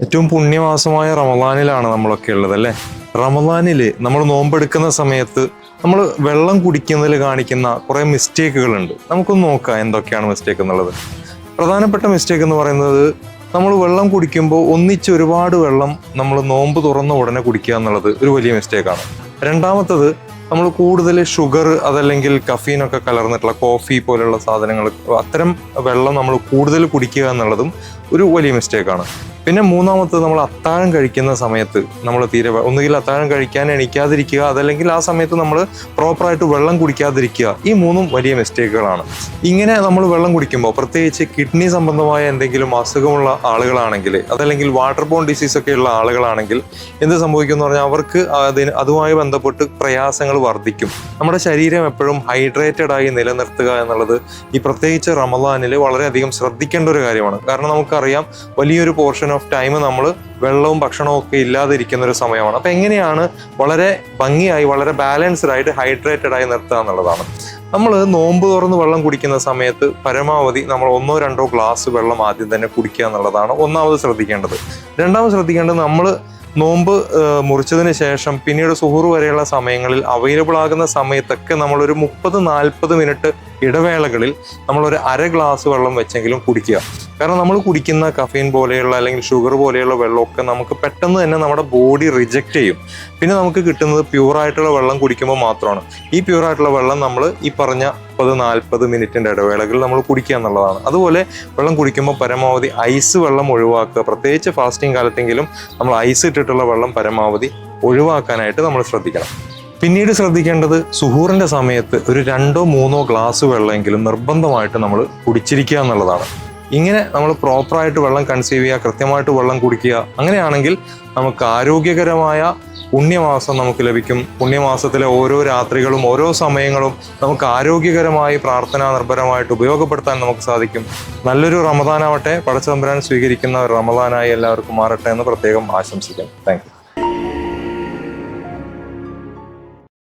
ഏറ്റവും പുണ്യമാസമായ റമദാനിലാണ് നമ്മളൊക്കെ ഉള്ളത് അല്ലേ? റമദാനിൽ നമ്മൾ നോമ്പെടുക്കുന്ന സമയത്ത് നമ്മൾ വെള്ളം കുടിക്കുന്നതിൽ കാണിക്കുന്ന കുറേ മിസ്റ്റേക്കുകളുണ്ട് നമുക്കൊന്ന് നോക്കാം എന്തൊക്കെയാണ് മിസ്റ്റേക്ക് എന്നുള്ളത്. പ്രധാനപ്പെട്ട മിസ്റ്റേക്ക് എന്ന് പറയുന്നത് നമ്മൾ വെള്ളം കുടിക്കുമ്പോൾ ഒന്നിച്ച് ഒരുപാട് വെള്ളം നമ്മൾ നോമ്പ് തുറന്ന ഉടനെ കുടിക്കുക എന്നുള്ളത് ഒരു വലിയ മിസ്റ്റേക്കാണ് രണ്ടാമത്തത് നമ്മൾ കൂടുതൽ ഷുഗർ അതല്ലെങ്കിൽ കഫീനൊക്കെ കലർന്നിട്ടുള്ള കോഫി പോലെയുള്ള സാധനങ്ങൾ അത്തരം വെള്ളം നമ്മൾ കൂടുതൽ കുടിക്കുക എന്നുള്ളതും ഒരു വലിയ മിസ്റ്റേക്കാണ് പിന്നെ മൂന്നാമത്തത് നമ്മൾ അത്താഴം കഴിക്കുന്ന സമയത്ത് നമ്മൾ തീരെ ഒന്നുകിൽ അത്താഴം കഴിക്കാൻ എണീക്കാതിരിക്കുക അതല്ലെങ്കിൽ ആ സമയത്ത് നമ്മൾ പ്രോപ്പറായിട്ട് വെള്ളം കുടിക്കാതിരിക്കുക. ഈ മൂന്നും വലിയ മിസ്റ്റേക്കുകളാണ് ഇങ്ങനെ നമ്മൾ വെള്ളം കുടിക്കുമ്പോൾ പ്രത്യേകിച്ച് കിഡ്നി സംബന്ധമായ എന്തെങ്കിലും അസുഖമുള്ള ആളുകളാണെങ്കിൽ അതല്ലെങ്കിൽ വാട്ടർ ബോൺ ഡിസീസ് ഒക്കെ ഉള്ള ആളുകളാണെങ്കിൽ എന്ത് സംഭവിക്കും എന്ന് പറഞ്ഞാൽ അവർക്ക് അതിന് അതുമായി ബന്ധപ്പെട്ട് പ്രയാസങ്ങൾ വർദ്ധിക്കും. നമ്മുടെ ശരീരം എപ്പോഴും ഹൈഡ്രേറ്റഡ് ആയി നിലനിർത്തുക എന്നുള്ളത് ഈ പ്രത്യേകിച്ച് റമദാനിൽ വളരെയധികം ശ്രദ്ധിക്കേണ്ട ഒരു കാര്യമാണ്. കാരണം നമുക്കറിയാം വലിയൊരു പോർഷൻ ഓഫ് ടൈം നമ്മൾ വെള്ളവും ഭക്ഷണവും ഒക്കെ ഇല്ലാതിരിക്കുന്ന ഒരു സമയമാണ്. അപ്പോൾ എങ്ങനെയാണ് വളരെ ഭംഗിയായി വളരെ ബാലൻസ്ഡ് ആയിട്ട് ഹൈഡ്രേറ്റഡ് ആയി നിർത്തുക എന്നുള്ളതാണ്. നമ്മൾ നോമ്പ് തുറന്ന് വെള്ളം കുടിക്കുന്ന സമയത്ത് പരമാവധി നമ്മൾ ഒന്നോ രണ്ടോ ഗ്ലാസ് വെള്ളം ആദ്യം തന്നെ കുടിക്കുക എന്നുള്ളതാണ് ഒന്നാമത് ശ്രദ്ധിക്കേണ്ടത്. രണ്ടാമത് ശ്രദ്ധിക്കേണ്ടത് നമ്മൾ നോമ്പ് മുറിച്ചതിന് ശേഷം പിന്നീട് സുഹൂർ വരെയുള്ള സമയങ്ങളിൽ അവൈലബിൾ ആകുന്ന സമയത്തൊക്കെ നമ്മളൊരു മുപ്പത് നാൽപ്പത് മിനിറ്റ് ഇടവേളകളിൽ നമ്മളൊരു അര ഗ്ലാസ് വെള്ളം വെച്ചെങ്കിലും കുടിക്കുക. കാരണം നമ്മൾ കുടിക്കുന്ന കഫീൻ പോലെയുള്ള അല്ലെങ്കിൽ ഷുഗർ പോലെയുള്ള വെള്ളമൊക്കെ നമുക്ക് പെട്ടെന്ന് തന്നെ നമ്മുടെ ബോഡി റിജക്റ്റ് ചെയ്യും. പിന്നെ നമുക്ക് കിട്ടുന്നത് പ്യൂറായിട്ടുള്ള വെള്ളം കുടിക്കുമ്പോൾ മാത്രമാണ്. ഈ പ്യൂറായിട്ടുള്ള വെള്ളം നമ്മൾ ഈ പറഞ്ഞ മുപ്പത് നാൽപ്പത് മിനിറ്റിന്റെ ഇടവേളകളിൽ നമ്മൾ കുടിക്കുക എന്നുള്ളതാണ്. അതുപോലെ വെള്ളം കുടിക്കുമ്പോൾ പരമാവധി ഐസ് വെള്ളം ഒഴിവാക്കുക. പ്രത്യേകിച്ച് ഫാസ്റ്റിംഗ് കാലത്തെങ്കിലും നമ്മൾ ഐസ് ഇട്ടിട്ടുള്ള വെള്ളം പരമാവധി ഒഴിവാക്കാനായിട്ട് നമ്മൾ ശ്രദ്ധിക്കണം. പിന്നീട് ശ്രദ്ധിക്കേണ്ടത് സുഹൂറിന്റെ സമയത്ത് ഒരു രണ്ടോ മൂന്നോ ഗ്ലാസ് വെള്ളമെങ്കിലും നിർബന്ധമായിട്ട് നമ്മൾ കുടിച്ചിരിക്കുക എന്നുള്ളതാണ്. ഇങ്ങനെ നമ്മൾ പ്രോപ്പറായിട്ട് വെള്ളം കൺസീവ് ചെയ്യുക കൃത്യമായിട്ട് വെള്ളം കുടിക്കുക അങ്ങനെയാണെങ്കിൽ നമുക്ക് ആരോഗ്യകരമായ പുണ്യമാസം നമുക്ക് ലഭിക്കും. പുണ്യമാസത്തിലെ ഓരോ രാത്രികളും ഓരോ സമയങ്ങളും നമുക്ക് ആരോഗ്യകരമായി പ്രാർത്ഥനാ നിർഭരമായിട്ട് ഉപയോഗപ്പെടുത്താൻ നമുക്ക് സാധിക്കും. നല്ലൊരു റമദാനാവട്ടെ. പടച്ചതമ്പരാൻ സ്വീകരിക്കുന്ന ഒരു റമദാനായി എല്ലാവർക്കും മാറട്ടെ എന്ന് പ്രത്യേകം ആശംസിക്കാം താങ്ക്